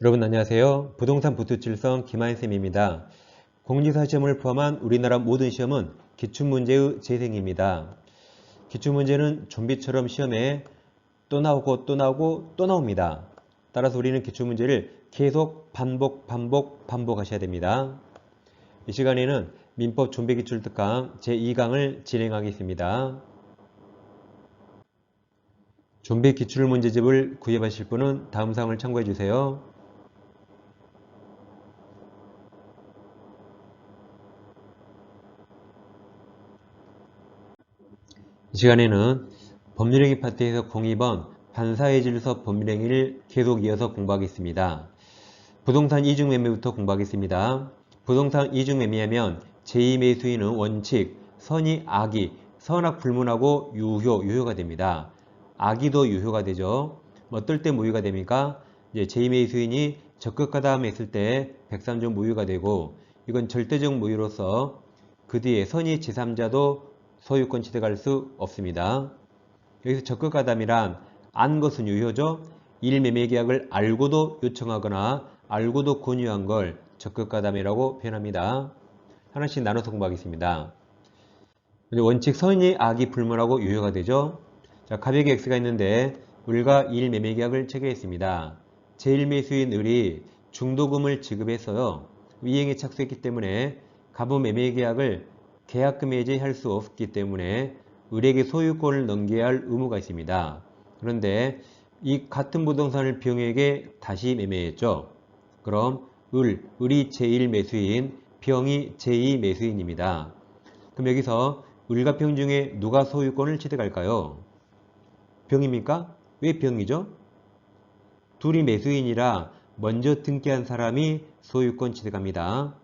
여러분 안녕하세요. 부동산 부투칠성 김한쌤입니다. 공지사 시험을 포함한 우리나라 모든 시험은 기출문제의 재생입니다. 기출문제는 좀비처럼 시험에 또 나오고 또 나오고 또 나옵니다. 따라서 우리는 기출문제를 계속 반복 반복 반복하셔야 됩니다. 이 시간에는 민법 좀비 기출 특강 제2강을 진행하겠습니다. 좀비 기출 문제집을 구입하실 분은 다음 사항을 참고해 주세요. 이 시간에는 법률행위 파트에서 02번 반사의 질서 법률행위를 계속 이어서 공부하겠습니다. 부동산 이중매매부터 공부하겠습니다. 부동산 이중매매하면 제2매수인은 원칙, 선이 악이, 선악 불문하고 유효, 유효가 됩니다. 악이도 유효가 되죠. 뭐 어떨 때 무효가 됩니까? 이제 제2매수인이 적극하다 했을 때 103조 무효가 되고 이건 절대적 무효로서 그 뒤에 선이 제3자도 소유권 취득할 수 없습니다. 여기서 적극가담이란 안 것은 유효죠. 일매매계약을 알고도 요청하거나 알고도 권유한 걸 적극가담이라고 표현합니다. 하나씩 나눠서 공부하겠습니다. 원칙 선이 악이 불문하고 유효가 되죠. 자, 가백의 X가 있는데 을과 일 매매계약을 체결했습니다. 제1매수인 을이 중도금을 지급했어요. 이행에 착수했기 때문에 가부 매매계약을 계약금 해지할 수 없기 때문에 을에게 소유권을 넘겨야 할 의무가 있습니다. 그런데 이 같은 부동산을 병에게 다시 매매했죠. 그럼 을, 을이 제1 매수인, 병이 제2 매수인입니다. 그럼 여기서 을과 병 중에 누가 소유권을 취득할까요? 병입니까? 왜 병이죠? 둘이 매수인이라 먼저 등기한 사람이 소유권 취득합니다.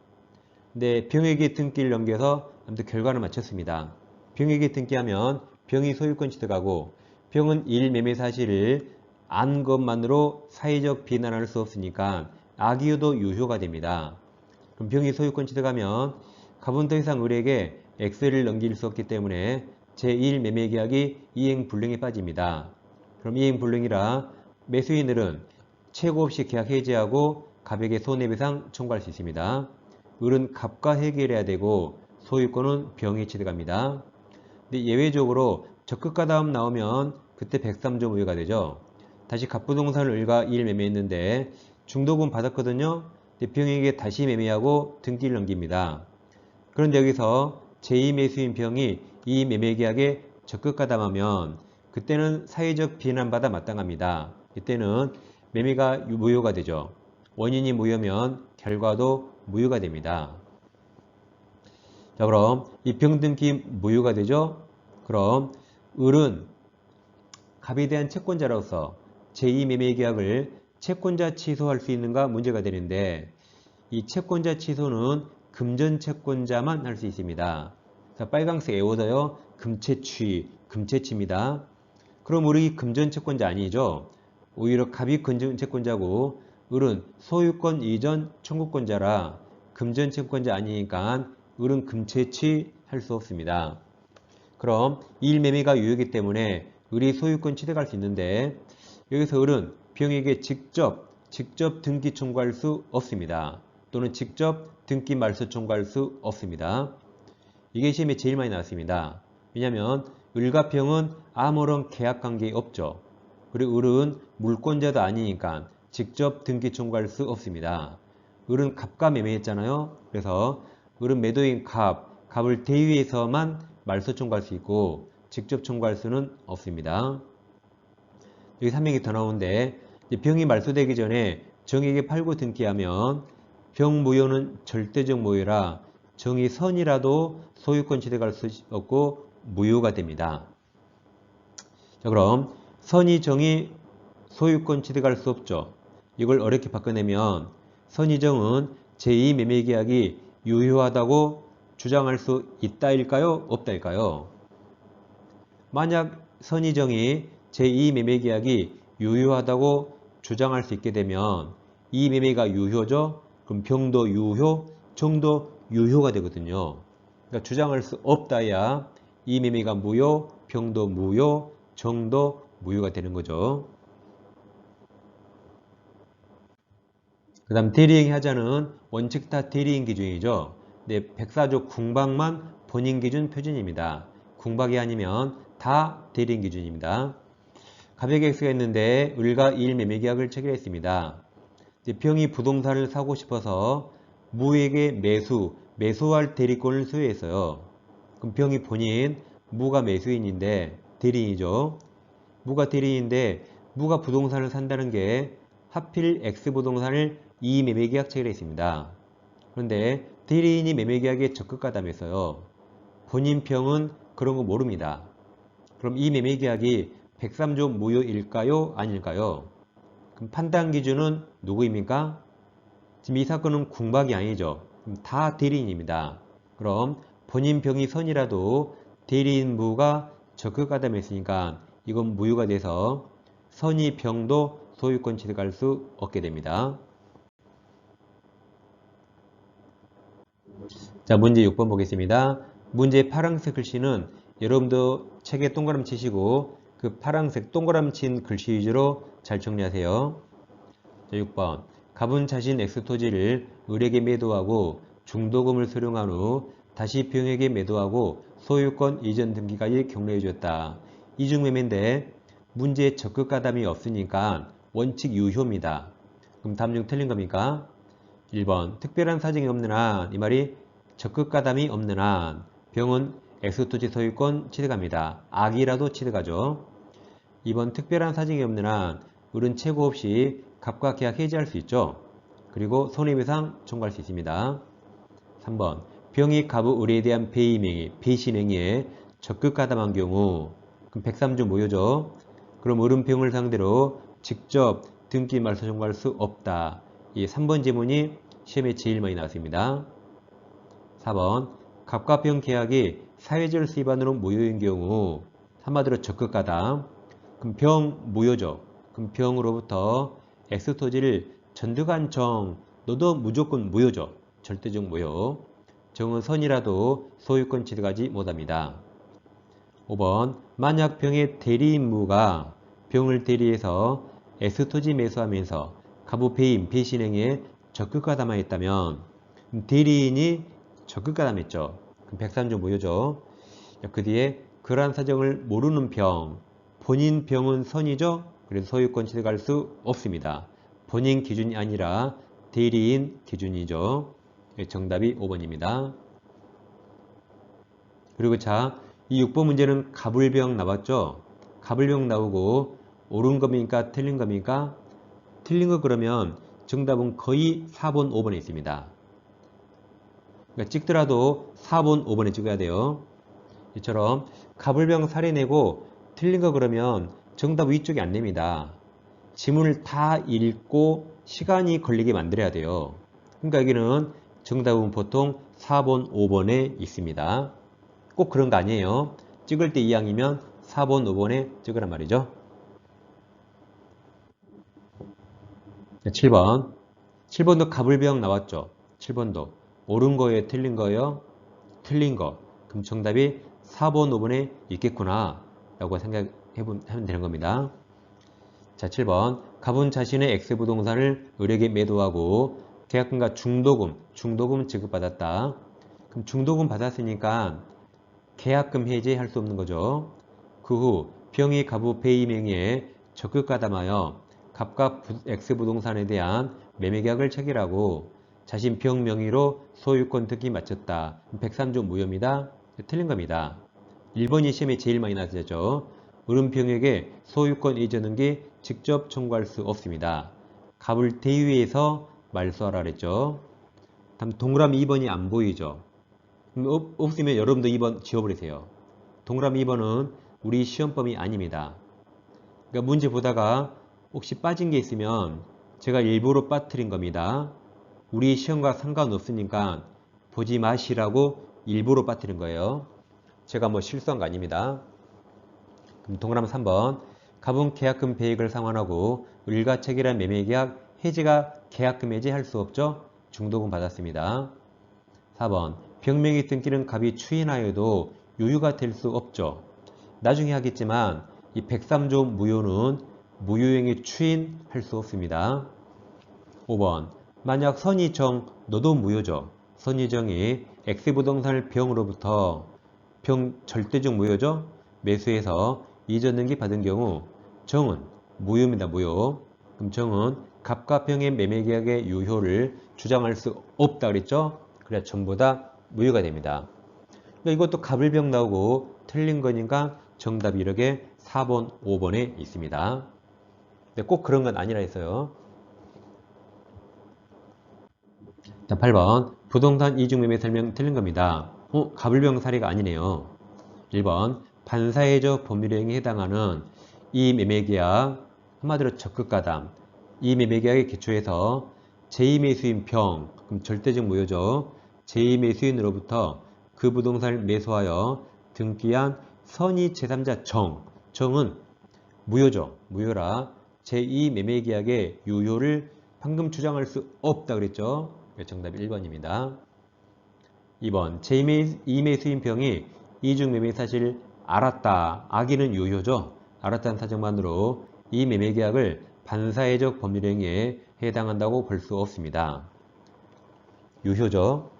근데 병에게 등기를 넘겨서 아무튼 결과를 마쳤습니다. 병에게 등기하면 병이 소유권 취득하고 병은 일 매매 사실을 안 것만으로 사회적 비난할 수 없으니까 악이유도 유효가 됩니다. 그럼 병이 소유권 취득하면 갑은 더 이상 을에게 X를 넘길 수 없기 때문에 제1 매매계약이 이행불능에 빠집니다. 그럼 이행불능이라 매수인들은 최고 없이 계약 해지하고 갑에게 손해배상 청구할 수 있습니다. 을은 갑과 해결해야 되고 소유권은 병이 취득합니다. 근데 예외적으로 적극가 다음 나오면 그때 103조 무효가 되죠. 다시 갑부동산을 을과 2일 매매했는데 중도금 받았거든요. 병에게 다시 매매하고 등기를 넘깁니다. 그런데 여기서 제2매수인 병이 이 매매계약에 적극 가담하면 그때는 사회적 비난받아 마땅합니다. 이때는 매매가 무효가 되죠. 원인이 무효면 결과도 무효가 됩니다. 자 그럼 이 병등기 무효가 되죠? 그럼 을은 갑에 대한 채권자로서 제2매매계약을 채권자 취소할 수 있는가 문제가 되는데 이 채권자 취소는 금전 채권자만 할 수 있습니다. 자, 빨강색 에워더요. 금채취, 금채취입니다. 그럼 우리 금전 채권자 아니죠? 오히려 갑이 금전 채권자고 을은 소유권 이전 청구권자라 금전 채권자 아니니까 을은 금채취 할수 없습니다. 그럼 일매매가 유효이기 때문에 을이 소유권 취득할 수 있는데 여기서 을은 병에게 직접 직접 등기 청구할 수 없습니다. 또는 직접 등기 말소 청구할 수 없습니다. 이게 시험에 제일 많이 나왔습니다. 왜냐하면 을과 병은 아무런 계약관계 없죠. 그리고 을은 물권자도 아니니까 직접 등기 청구할 수 없습니다. 을은 갑과 매매했잖아요. 그래서 을은 매도인 갑, 갑을 대위해서만 말소 청구할 수 있고 직접 청구할 수는 없습니다. 여기 3명이 더 나오는데 병이 말소되기 전에 정에게 팔고 등기하면 병 무효는 절대적 무효라 정이 선이라도 소유권 취득할 수 없고 무효가 됩니다. 자 그럼 선이 정이 소유권 취득할 수 없죠. 이걸 어렵게 바꿔내면 선의정은 제2매매계약이 유효하다고 주장할 수 있다일까요? 없다일까요? 만약 선의정이 제2매매계약이 유효하다고 주장할 수 있게 되면 이 매매가 유효죠? 그럼 병도 유효, 정도 유효가 되거든요. 그러니까 주장할 수 없다야 이 매매가 무효, 병도 무효, 정도 무효가 되는 거죠. 그 다음 대리행위 하자는 원칙 다 대리인 기준이죠. 네, 백사조 궁박만 본인 기준 표준입니다. 궁박이 아니면 다 대리인 기준입니다. X가 있는데 을과 2일 매매계약을 체결했습니다. 이제 병이 부동산을 사고 싶어서 무에게 매수, 매수할 대리권을 소유했어요. 그럼 병이 본인 무가 매수인인데 대리인이죠. 무가 대리인인데 무가 부동산을 산다는 게 하필 X부동산을 이 매매계약 체결했습니다. 그런데 대리인이 매매계약에 적극가담했어요. 본인 평은 그런 거 모릅니다. 그럼 이 매매계약이 103조 무효일까요? 아닐까요? 그럼 판단 기준은 누구입니까? 지금 이 사건은 궁박이 아니죠. 다 대리인입니다. 그럼 본인 병이 선이라도 대리인부가 적극가담했으니까 이건 무효가 돼서 선이 병도 소유권 취득할 수 없게 됩니다. 자, 문제 6번 보겠습니다. 문제 파란색 글씨는 여러분도 책에 동그라미 치시고 그 파란색 동그라미 친 글씨 위주로 잘 정리하세요. 자, 6번. 갑은 자신 엑스토지를 을에게 매도하고 중도금을 수령한 후 다시 병에게 매도하고 소유권 이전 등기까지 격려해 줬다. 이중매매인데 문제에 적극 가담이 없으니까 원칙 유효입니다. 그럼 다음 중 틀린 겁니까? 1번 특별한 사정이 한이 말이 적극 가담이 없는 한 병은 엑스토지 소유권 취득합니다. 악이라도 취득하죠. 2번 특별한 사정이 없는 한 을은 최고 없이 갑과 계약 해지할 수 있죠. 그리고 손해배상 청구할 수 있습니다. 3번 병이 갑의 을에 대한 배임행위, 배신행위에 적극 가담한 경우 그럼 103조 무효죠. 그럼 을은 병을 상대로 직접 등기 말소 청구할 수 없다. 이 3번 지문이 시험에 제일 많이 나왔습니다. 4번 갑과 병 계약이 사회적 수입안으로 무효인 경우 한마디로 적극 가담 그럼 병 무효죠. 그럼 병으로부터 엑스 토지를 전득한 정 너도 무조건 무효죠. 절대적 무효. 정은 선이라도 소유권 취득하지 못합니다. 5번 만약 병의 대리인무가 병을 대리해서 엑스 토지 매수하면서 가부 배임 배신행에 적극 가담하였다면 대리인이 적극 가담했죠. 그럼 103조 무효죠. 그 뒤에 그러한 사정을 모르는 병 본인 병은 선이죠. 그래서 소유권 취득할 수 없습니다. 본인 기준이 아니라 대리인 기준이죠. 예, 정답이 5번입니다. 그리고 자, 이 6번 문제는 가불병 나왔죠? 가불병 나오고 옳은 겁니까? 틀린 겁니까? 틀린 거 그러면 정답은 거의 4번, 5번에 있습니다. 그러니까 찍더라도 4번, 5번에 찍어야 돼요. 이처럼 가불병 살해내고 틀린 거 그러면 정답 위쪽에 안 냅니다. 지문을 다 읽고 시간이 걸리게 만들어야 돼요. 그러니까 여기는 정답은 보통 4번, 5번에 있습니다. 꼭 그런 거 아니에요. 찍을 때 이왕이면 4번, 5번에 찍으란 말이죠. 7번. 7번도 가불병 나왔죠. 7번도. 옳은 거예요? 틀린 거예요? 틀린 거. 그럼 정답이 4번, 5번에 있겠구나. 라고 생각해 보면 되는 겁니다. 자, 7번. 갑은 자신의 X부동산을 을에게 매도하고 계약금과 중도금, 중도금 지급받았다. 그럼 중도금 받았으니까 계약금 해지할 수 없는 거죠. 그 후 병이 갑부 배임행위에 적극 가담하여 갑과 X부동산에 대한 매매계약을 체결하고 자신 병 명의로 소유권 등기 마쳤다. 103조 무효입니다. 틀린 겁니다. 1번이 시험에 제일 많이 나왔죠. 을은병에게 소유권 이전 등기 직접 청구할 수 없습니다. 갑을 대위에서 말소하라 그랬죠. 다음 동그라미 2번이 안 보이죠. 없, 없으면 여러분도 2번 지워버리세요. 동그라미 2번은 우리 시험범위 아닙니다. 그러니까 문제 보다가 혹시 빠진 게 있으면 제가 일부러 빠뜨린 겁니다. 우리 시험과 상관없으니까 보지 마시라고 일부러 빠뜨린 거예요. 제가 뭐 실수한 거 아닙니다. 그럼 동그라미 3번 갑은 계약금 배액을 상환하고 체결한 매매계약 해지가 계약금 해지할 수 없죠. 중도금 받았습니다. 4번 병명의 등기는 갑이 추인하여도 유효가 될 수 없죠. 나중에 하겠지만 이 103조 무효는 무효행위 추인할 수 없습니다. 5번 만약 선이정 너도 무효죠. 선이정이 X부동산을 병으로부터 병 절대적 무효죠. 매수해서 이전 등기 받은 경우 정은 무효입니다. 무효. 그럼 정은 갑과 병의 매매계약의 유효를 주장할 수 없다 그랬죠. 그래야 전부 다 무효가 됩니다. 그러니까 이것도 갑을 병 나오고 틀린 거니까 정답이 이렇게 4번, 5번에 있습니다. 근데 꼭 그런 건 아니라 했어요. 자, 8번. 부동산 이중매매 설명 틀린 겁니다. 어, 갑을병 사례가 아니네요. 1번. 반사회적 법률행위에 해당하는 이 매매계약, 한마디로 적극가담. 이 매매계약의 기초에서 제2매수인 병, 그럼 절대적 무효죠. 제2매수인으로부터 그 부동산을 매수하여 등기한 선의 제3자 정, 정은 무효죠. 무효라 제2 매매계약의 유효를 방금 주장할 수 없다 그랬죠. 정답이 1번입니다. 2번 제2매수인 병이 이중 매매 사실 알았다. 악의는 유효죠. 알았다는 사정만으로 이 매매계약을 반사회적 법률행위에 해당한다고 볼 수 없습니다. 유효죠.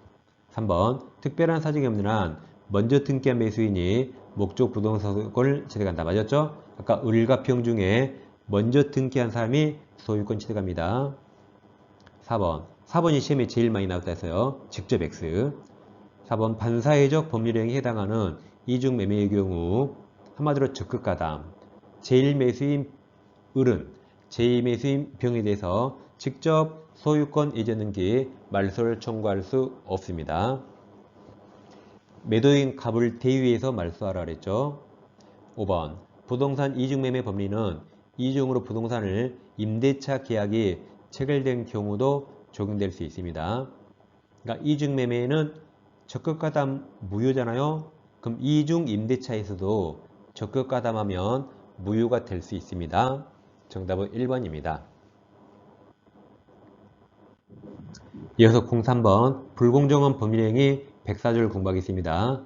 3번 특별한 사정이 없는 한 먼저 등기한 매수인이 목적 부동산을 취득한다. 맞았죠? 아까 을과 평 중에 먼저 등기한 사람이 소유권 취득합니다. 4번 4번이 시험에 제일 많이 나왔다 해서요. 직접 X 4번 반사회적 법률행위에 해당하는 이중 매매의 경우 한마디로 적극 가담 제1매수인 을은 제2매수인 병에 대해서 직접 소유권 이전 등기 말소를 청구할 수 없습니다. 매도인 갑을 대위해서 말소하라 그랬죠. 5번 부동산 이중매매 법리는 이중으로 부동산을 임대차 계약이 체결된 경우도 적용될 수 있습니다. 그러니까 이중매매는 적극가담 무효잖아요. 그럼 이중 임대차에서도 적극가담하면 무효가 될 수 있습니다. 정답은 1번입니다. 이어서 03번 불공정한 법률행위 104조를 공부하겠습니다.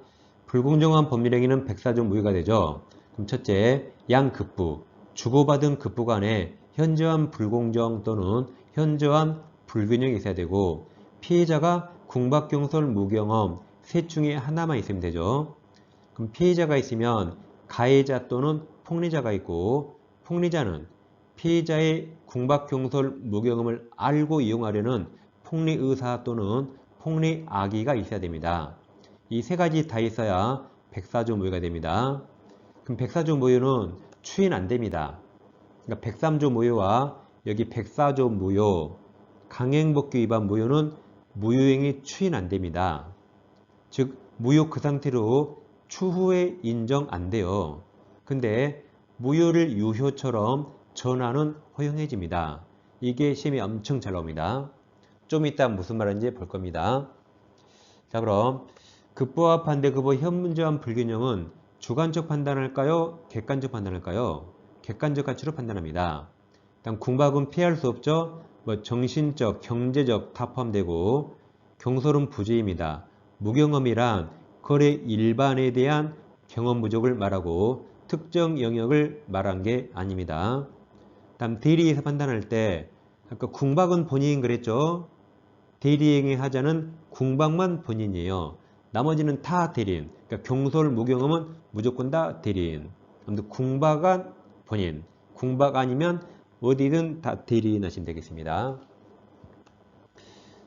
불공정한 법률행위는 104조 무효가 되죠. 그럼 첫째, 양급부, 주고받은 급부 간에 현저한 불공정 또는 현저한 불균형이 있어야 되고 피해자가 궁박경솔 무경험 셋 중에 하나만 있으면 되죠. 그럼 피해자가 있으면 가해자 또는 폭리자가 있고 폭리자는 피해자의 궁박경솔 무경험을 알고 이용하려는 폭리의사 또는 폭리악의가 있어야 됩니다. 이 세 가지 다 있어야 백사조 무효가 됩니다. 그럼 백사조 무효는 추인 안 됩니다. 그러니까 103조 무효와 여기 104조 무효, 강행법규 위반 무효는 무효행위 추인 안 됩니다. 즉 무효 그 상태로 추후에 인정 안 돼요. 근데 무효를 유효처럼 전환은 허용해집니다. 이게 시험이 엄청 잘 나옵니다. 좀 이따 무슨 말인지 볼 겁니다. 자 그럼 급부와 반대급부 현문제한 불균형은 주관적 판단할까요? 객관적 판단할까요? 객관적 가치로 판단합니다. 일단 궁박은 피할 수 없죠. 뭐 정신적, 경제적 다 포함되고 경솔은 부재입니다. 무경험이란 거래 일반에 대한 경험 부족을 말하고 특정 영역을 말한 게 아닙니다. 다음 대리에서 판단할 때 아까 궁박은 본인인 그랬죠. 대리행위 하자는 궁박만 본인이에요. 나머지는 다 대리인. 그러니까 경솔 무경험은 무조건 다 대리인. 아무튼 궁박은 본인. 궁박 아니면 어디든 다 대리인 하시면 되겠습니다.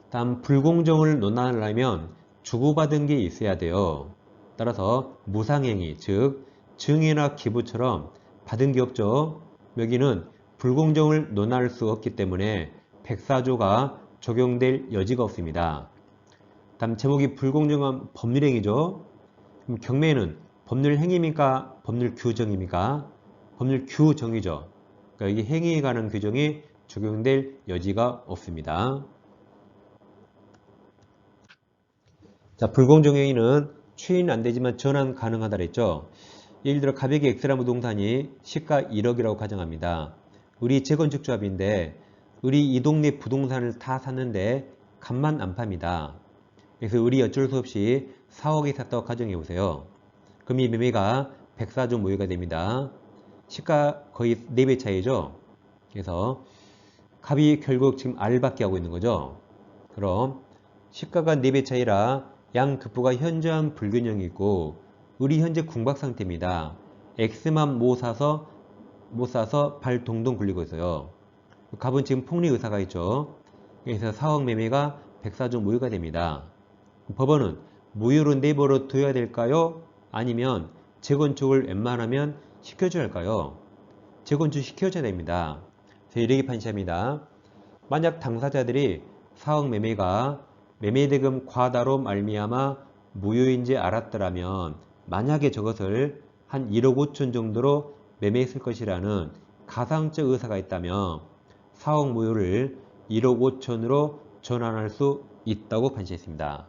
다음 불공정을 논하려면 주고받은 게 있어야 돼요. 따라서 무상행위, 즉 증이나 기부처럼 받은 게 없죠. 여기는 불공정을 논할 수 없기 때문에 백사조가 적용될 여지가 없습니다. 다음 제목이 불공정한 법률행위죠. 그럼 경매는 법률 행위입니까? 법률 규정입니까? 법률 규정이죠. 그러니까 이게 행위에 관한 규정이 적용될 여지가 없습니다. 자, 불공정행위는 추인 안 되지만 전환 가능하다 그랬죠. 예를 들어 가격이 엑스라 부동산이 시가 1억이라고 가정합니다. 우리 재건축 조합인데 우리 이 동네 부동산을 다 샀는데 값만 안 팝니다. 그래서 우리 어쩔 수 없이 4억에 샀다고 가정해 보세요. 그럼 이 매매가 104조 모유가 됩니다. 시가 거의 4배 차이죠. 그래서 값이 결국 지금 R밖에 하고 있는 거죠. 그럼 시가가 4배 차이라 양 급부가 현저한 불균형이 있고 우리 현재 궁박 상태입니다. X만 못 사서 못 사서 발 동동 굴리고 있어요. 갑은 지금 폭리 의사가 있죠. 그래서 4억 매매가 104조 무효가 됩니다. 법원은 무효로 내버려 둬야 될까요? 아니면 재건축을 웬만하면 시켜줘야 할까요? 재건축 시켜줘야 됩니다. 그래서 이렇게 판시합니다. 만약 당사자들이 4억 매매가 매매대금 과다로 말미암아 무효인지 알았더라면 만약에 저것을 한 1억 5천 정도로 매매했을 것이라는 가상적 의사가 있다면 4억 무효를 1억 5천으로 전환할 수 있다고 판시했습니다.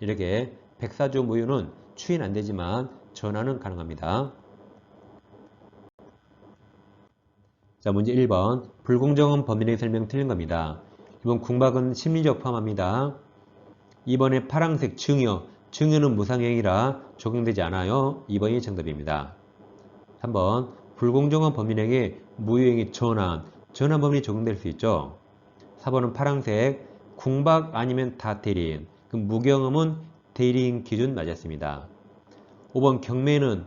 이렇게 104조 무효는 추인 안 되지만 전환은 가능합니다. 자, 문제 1번. 불공정한 범인의 설명 틀린 겁니다. 이번 궁박은 심리적 포함합니다. 2번에 파랑색 증여. 증여는 무상행위라 적용되지 않아요. 2번이 정답입니다. 3번. 불공정한 범인에게 무효행위 전환. 전환 범인이 적용될 수 있죠. 4번은 파랑색. 궁박 아니면 다 대리인. 그럼 무경험은 대리인 기준 맞았습니다. 5번 경매는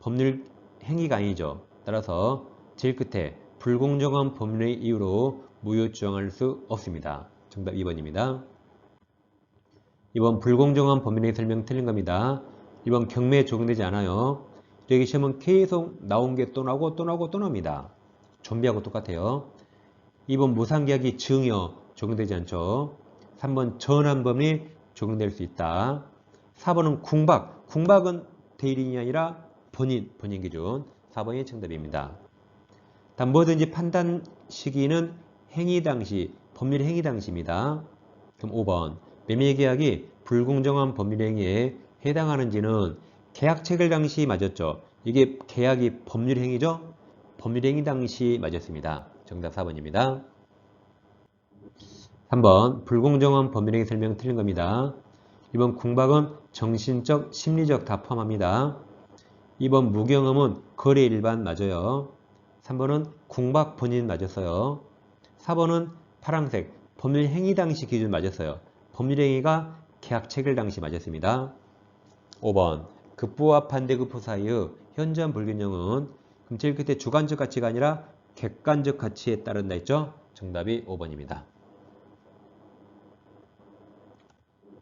법률 행위가 아니죠. 따라서 제일 끝에 불공정한 법률의 이유로 무효 주장할 수 없습니다. 정답 2번입니다. 2번 불공정한 법률의 설명 틀린 겁니다. 2번 경매에 적용되지 않아요. 여기 시험은 계속 나온 게 또 나오고 또 나오고 또 나옵니다. 좀비하고 똑같아요. 2번 무상계약이 증여 적용되지 않죠. 3번 전환범위 적용될 수 있다. 4번은 궁박. 궁박은 대리인이 아니라 본인, 본인 기준. 4번이 정답입니다. 뭐든지 판단 시기는 행위 당시, 법률 행위 당시입니다. 그럼 5번 매매계약이 불공정한 법률 행위에 해당하는지는 계약 체결 당시 맞았죠. 이게 계약이 법률 행위죠? 법률 행위 당시 맞았습니다. 정답 4번입니다. 3번 불공정한 법률 행위 설명 틀린 겁니다. 2번 궁박은 정신적, 심리적 다 포함합니다. 2번 무경험은 거래 일반 맞아요. 3번은 궁박 본인 맞았어요. 4번은 파랑색 법률 행위 당시 기준 맞았어요. 법률 행위가 계약 체결 당시 맞았습니다. 5번 급부와 반대급부 사이의 현저한 불균형은 그럼 제일 끝에 주관적 가치가 아니라 객관적 가치에 따른다 했죠? 정답이 5번입니다.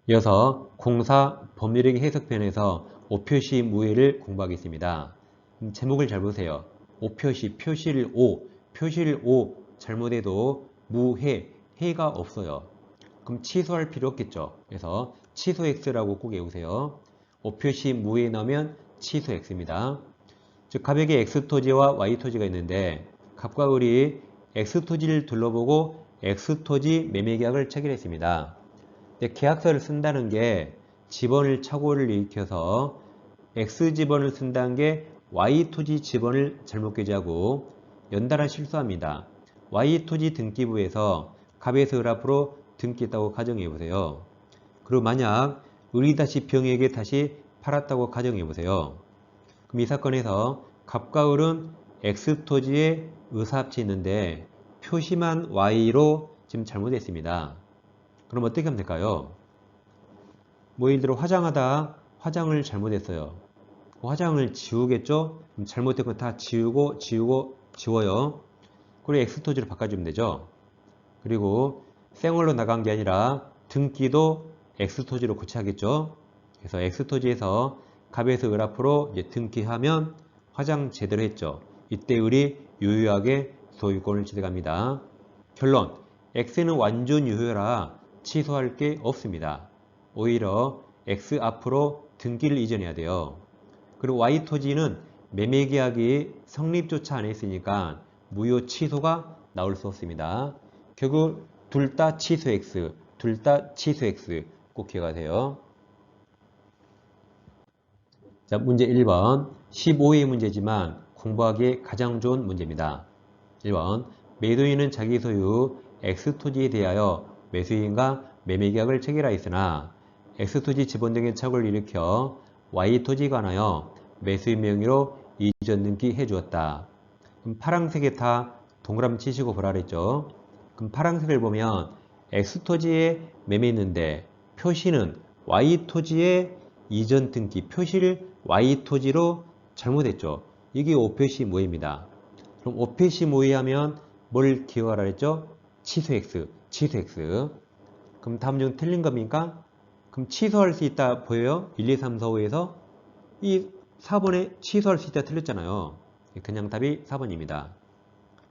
이어서 공사 법률행위 해석편에서 오표시 무해를 공부하겠습니다. 음, 제목을 잘 보세요. 오표시, 표시를 오, 표시를 오 잘못해도 무해, 해가 없어요. 그럼 취소할 필요 없겠죠. 그래서 취소 X라고 꼭 외우세요. 오표시 무해에 넣으면 취소 X입니다. 즉 가백에 X토지와 Y토지가 있는데 갑과 을이 X토지를 둘러보고 X토지 매매 계약을 체결했습니다. 근데 계약서를 쓴다는 게 지번을 착오를 일으켜서 X지번을 쓴다는 게 Y토지 지번을 잘못 계좌하고 연달아 실수합니다. Y토지 등기부에서 갑에서 을 앞으로 등기했다고 가정해 보세요. 그리고 만약 을이 다시 병에게 다시 팔았다고 가정해 보세요. 그럼 이 사건에서 갑과 을은 X토지에 의사합치 있는데 표시만 Y로 지금 잘못했습니다. 그럼 어떻게 하면 될까요? 뭐 예를 들어 화장하다 화장을 잘못했어요. 화장을 지우겠죠? 잘못된 건 다 지우고 지우고 지워요. 그리고 X토지로 바꿔주면 되죠. 그리고 생얼로 나간 게 아니라 등기도 X토지로 고쳐야겠죠. 그래서 X토지에서 갑에서 을 앞으로 등기하면 화장 제대로 했죠. 이때 을이 유효하게 소유권을 취득합니다. 결론 X는 완전 유효라 취소할 게 없습니다. 오히려 X 앞으로 등기를 이전해야 돼요. 그리고 Y 토지는 매매계약이 성립조차 안 했으니까 무효 취소가 나올 수 없습니다. 결국 둘 다 취소 X, 둘 다 취소 X 꼭 기억하세요. 자, 문제 1번 15의 문제지만 공부하기에 가장 좋은 문제입니다. 1번 매도인은 자기 소유 X토지에 대하여 매수인과 매매계약을 체결하였으나 X토지 지번 등의 착오를 일으켜 Y토지에 관하여 매수인 명의로 이전 등기 해주었다. 그럼 파랑색에 다 동그라미 치시고 보라 그랬죠. 그럼 파랑색을 보면 X토지에 매매했는데 표시는 Y토지에 이전 등기 표시를 Y토지로 잘못했죠. 이게 오표시 모의입니다. 그럼 오표시 모의하면 뭘 기억하라 했죠? 취소 X, 취소 X. 그럼 다음 중 틀린 겁니까? 그럼 취소할 수 있다 보여요? 1, 2, 3, 4, 5에서 이 4번에 취소할 수 있다 틀렸잖아요. 그냥 답이 4번입니다.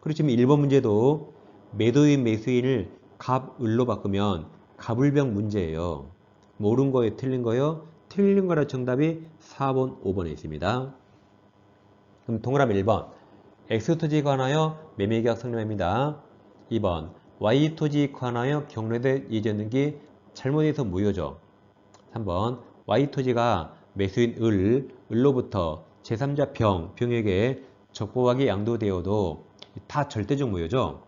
그리고 지금 1번 문제도 매도인 매수인을 갑, 을로 바꾸면 갑을병 문제예요. 모른 거에 틀린 거요? 틀린 거라 정답이 4번, 5번에 있습니다. 그럼 동그라미 1번 X토지에 관하여 매매계약 성립합니다. 2번 Y토지에 관하여 경로된 이전 등기 잘못해서 무효죠. 3번 Y토지가 매수인 을, 을로부터 제3자 병, 병에게 적법하게 양도되어도 다 절대적 무효죠.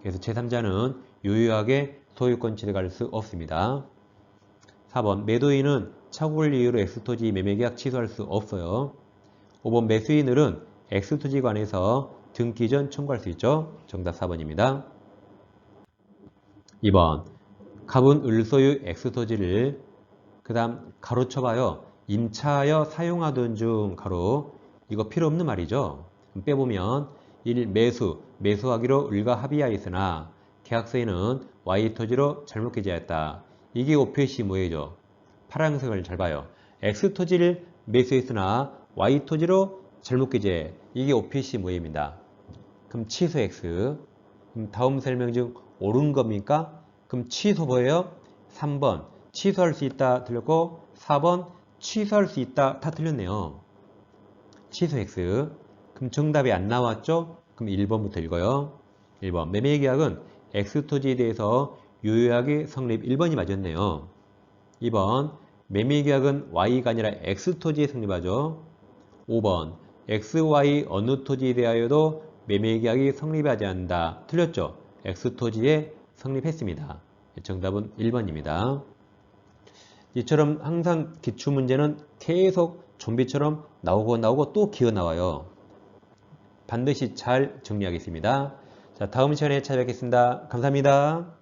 그래서 제3자는 유효하게 소유권 취득할 수 없습니다. 4번 매도인은 착오를 이유로 X토지 매매계약 취소할 수 없어요. 5번 매수인은 X토지 관해서 등기 전 청구할 수 있죠. 정답 4번입니다. 2번 갑은 을소유 X토지를 그 다음 가로 쳐봐요. 임차하여 사용하던 중 가로 이거 필요 없는 말이죠. 빼보면 1. 매수, 매수하기로 을과 합의하였으나 계약서에는 Y토지로 잘못 기재하였다. 이게 오표시 뭐예요? 파란색을 잘 봐요. X토지를 매수했으나 Y토지로 잘못 기재. 이게 오표시 모입니다. 그럼 취소 X. 그럼 다음 설명 중 옳은 겁니까? 그럼 취소 뭐예요? 3번 취소할 수 있다 틀렸고 4번 취소할 수 있다 다 틀렸네요. 취소 X. 그럼 정답이 안 나왔죠? 그럼 1번부터 읽어요. 1번 매매계약은 X토지에 대해서 유효하게 성립 1번이 맞았네요. 2번 매매계약은 Y가 아니라 X토지에 성립하죠. 5번 XY 어느 토지에 대하여도 매매계약이 성립하지 않는다. 틀렸죠? X토지에 성립했습니다. 정답은 1번입니다. 이처럼 항상 기출 문제는 계속 좀비처럼 나오고 나오고 또 기어 나와요. 반드시 잘 정리하겠습니다. 자, 다음 시간에 찾아뵙겠습니다. 감사합니다.